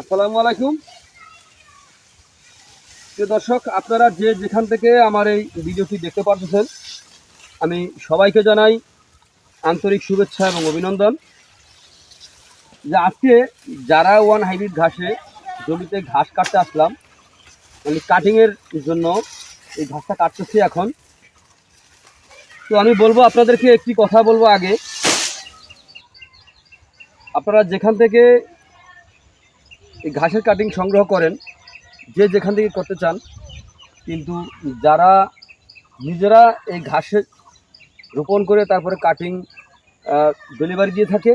আসসালামু আলাইকুম। প্রিয় দর্শক, আপনারা যে যেখান থেকে আমার এই ভিডিওটি দেখতে পারতেছেন, আমি সবাইকে জানাই আন্তরিক শুভেচ্ছা এবং অভিনন্দন। যে আজকে যারা ওয়ান হাইব্রিড ঘাসে জমিতে ঘাস কাটতে আসলাম মানে কাটিংয়ের জন্য এই ঘাসটা কাটতেছি এখন। তো আমি বলব, আপনাদেরকে একটি কথা বলব আগে। আপনারা যেখান থেকে এই ঘাসের কাটিং সংগ্রহ করেন, যে যেখান থেকে করতে চান। কিন্তু যারা নিজেরা এই ঘাসে রোপণ করে তারপরে কাটিং ডেলিভারি দিয়ে থাকে,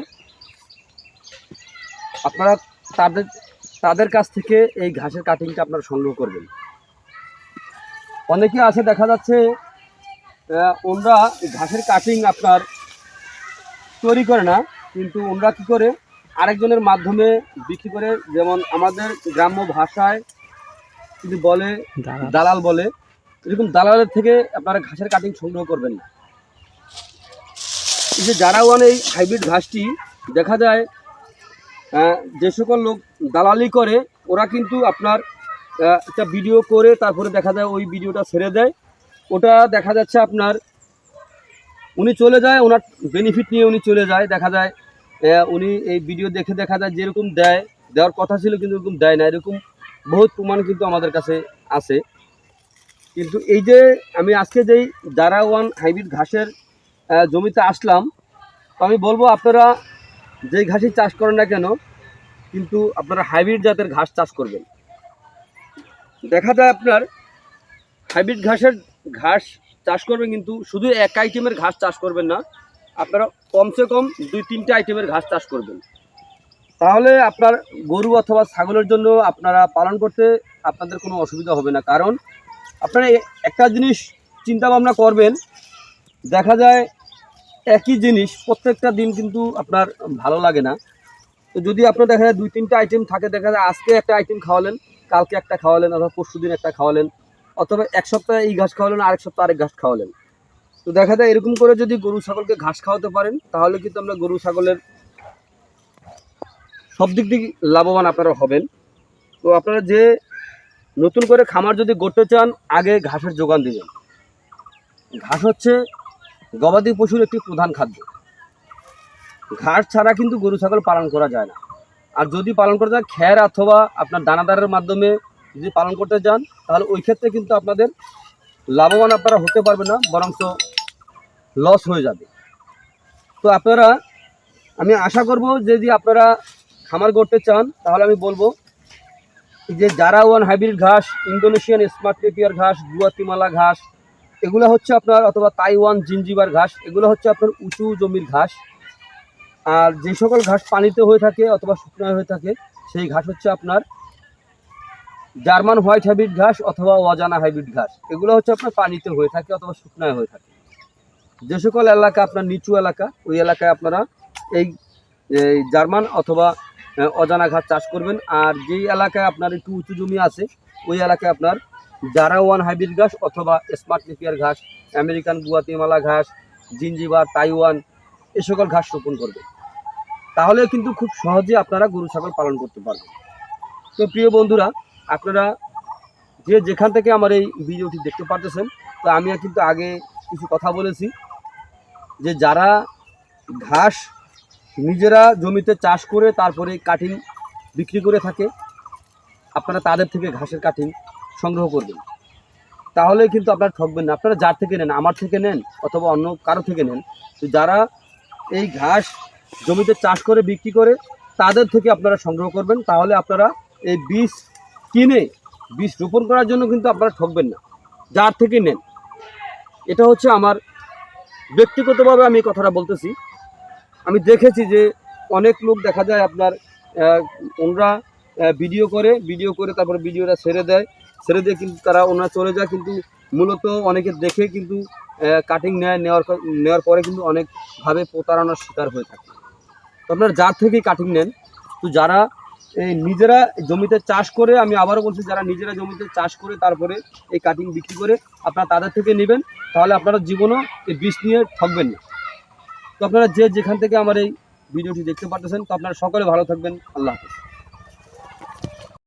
আপনারা তাদের তাদের কাছ থেকে এই ঘাসের কাটিংটা আপনারা সংগ্রহ করবেন। অনেকে আছে, দেখা যাচ্ছে ওনরা ঘাসের কাটিং আপনার তৈরি করে না, কিন্তু ওনরা কি করে? আরেকজনের মাধ্যমে বিক্রি করে যেমন আমাদের গ্রাম্য ভাষায় যদি বলে দালাল। বলে এরকম দালালের থেকে আপনারা ঘাসের কাটিং সংগ্রহ করবেন না। যে যারা ওয়ান এই হাইব্রিড ঘাসটি দেখা যায় যে সকল লোক দালালি করে ওরা কিন্তু আপনার একটা ভিডিও করে তারপরে দেখা যায় ওই ভিডিওটা ছেড়ে দেয়। ওটা দেখা যাচ্ছে আপনার উনি চলে যায় ওনার বেনিফিট নিয়ে উনি চলে যায়। দেখা যায় উনি এই ভিডিও দেখে দেখা যায় যেরকম দেয়, দেওয়ার কথা ছিল কিন্তু এরকম দেয় না, এরকম বহুত প্রমাণ কিন্তু আমাদের কাছে আছে। কিন্তু এই যে আমি আজকে যেই যারা ওয়ান হাইব্রিড ঘাসের জমিতে আসলাম, তো আমি বলব আপনারা যেই ঘাসই চাষ করেন না কেন, কিন্তু আপনারা হাইব্রিড জাতের ঘাস চাষ করবেন। দেখা যায় আপনার হাইব্রিড ঘাসের ঘাস চাষ করবেন কিন্তু শুধু এক আইটেমের ঘাস চাষ করবেন না, আপনারা কমসে কম দুই তিনটে আইটেমের ঘাস চাষ করবেন। তাহলে আপনার গরু অথবা ছাগলের জন্য আপনারা পালন করতে আপনাদের কোনো অসুবিধা হবে না। কারণ আপনারা একটা জিনিস চিন্তা ভাবনা করবেন, দেখা যায় একই জিনিস প্রত্যেকটা দিন কিন্তু আপনার ভালো লাগে না। তো যদি আপনার দেখা যায় দুই তিনটা আইটেম থাকে, দেখা যায় আজকে একটা আইটেম খাওয়ালেন, কালকে একটা খাওয়ালেন, অথবা পরশু দিন একটা খাওয়ালেন, অথবা এক সপ্তাহে এই ঘাস খাওয়ালেন, আরেক সপ্তাহে আরেক ঘাস খাওয়ালেন। তো দেখা যায় এরকম করে যদি গরু ছাগলকে ঘাস খাওয়াতে পারেন, তাহলে কিন্তু আমরা গরু ছাগলের সব দিক থেকে লাভবান আপনারা হবেন। তো আপনারা যে নতুন করে খামার যদি গড়তে চান, আগে ঘাসের যোগান দিবেন। ঘাস হচ্ছে গবাদি পশুর একটি প্রধান খাদ্য। ঘাস ছাড়া কিন্তু গরু ছাগল পালন করা যায় না। আর যদি পালন করতে চান খ্যার অথবা আপনার দানাদারের মাধ্যমে যদি পালন করতে চান, তাহলে ওই ক্ষেত্রে কিন্তু আপনাদের লাভবান আপনারা হতে পারবে না, বরঞ্চ লস হয়ে যাবে। তো আপনারা, আমি আশা করব যদি আপনারা খামার করতে চান, তাহলে আমি বলব যে যারা ওয়ান হাইব্রিড ঘাস ইন্দোনেশিয়ান স্মার্ট পেপিয়ার ঘাস গুয়াতিমালা ঘাস, এগুলো হচ্ছে আপনার অথবা তাইওয়ান জিঞ্জিবার ঘাস, এগুলো হচ্ছে আপনার উঁচু জমির ঘাস। আর যে সকল ঘাস পানিতে হয়ে থাকে অথবা শুকনায় হয়ে থাকে, সেই ঘাস হচ্ছে আপনার জার্মান হোয়াইট হাইব্রিড ঘাস অথবা অজানা হাইব্রিড ঘাস। এগুলো হচ্ছে আপনার পানিতে হয়ে থাকে অথবা শুকনায় হয়ে থাকে। যে সকল এলাকা আপনার নিচু এলাকা, ওই এলাকায় আপনারা এই জার্মান অথবা অজানা ঘাস চাষ করবেন। আর যেই এলাকায় আপনার একটু উঁচু জমি আছে, ওই এলাকায় আপনার জারা ওয়ান হাইব্রিড ঘাস অথবা স্মার্ট নেপিয়ার ঘাস, আমেরিকান গুয়াতিমালা ঘাস, জিঞ্জিবার, তাইওয়ান, এ সকল ঘাস রোপণ করবেন। তাহলে কিন্তু খুব সহজে আপনারা গরু, ছাগল পালন করতে পারবেন। তো প্রিয় বন্ধুরা, আপনারা যে যেখান থেকে আমার এই ভিডিওটি দেখতে পারতেছেন, তো আমি কিন্তু আগে কিছু কথা বলেছি। যে যারা ঘাস নিজেরা জমিতে চাষ করে তারপরে কাটিং বিক্রি করে থাকে, আপনারা তাদের থেকে ঘাসের কাটিং সংগ্রহ করবেন। তাহলে কিন্তু আপনারা ঠকবেন না। আপনারা যার থেকে নেন, আমার থেকে নেন অথবা অন্য কারও থেকে নেন, তো যারা এই ঘাস জমিতে চাষ করে, বিক্রি করে, তাদের থেকে আপনারা সংগ্রহ করবেন। তাহলে আপনারা এই বীজ কিনে, বীজ রোপণ করার জন্য কিন্তু আপনারা ঠকবেন না। যার থেকে নেন। এটা হচ্ছে আমার ব্যক্তিগতভাবে আমি কথাটা বলতেছি। আমি দেখেছি যে অনেক লোক দেখা যায় আপনার ওনরা ভিডিও করে ভিডিও করে তারপরে ভিডিওটা ছেড়ে দেয়। ছেড়ে দিয়ে কিন্তু তারা ওনারা চলে যায় কিন্তু মূলত অনেকে দেখে কিন্তু কাটিং নেয়, নেওয়ার নেওয়ার পরে কিন্তু অনেকভাবে প্রতারণার শিকার হয়ে থাকে। তো আপনারা যার থেকেই কাটিং নেন, তো যারা এই নিজেরা জমিতে চাষ করে, আমি আবারও বলছি, যারা নিজেরা জমিতে চাষ করে, তারপরে এই কাটিং বিক্রি করে আপনারা তাদের থেকে নেবেন। তাহলে আপনারা জীবনও এই বিষ নিয়ে ঠকবেন না। তো আপনারা যে যেখান থেকে আমার এই ভিডিওটি দেখতে পারতেছেন, তো আপনারা সকলে ভালো থাকবেন। আল্লাহ হাফেজ।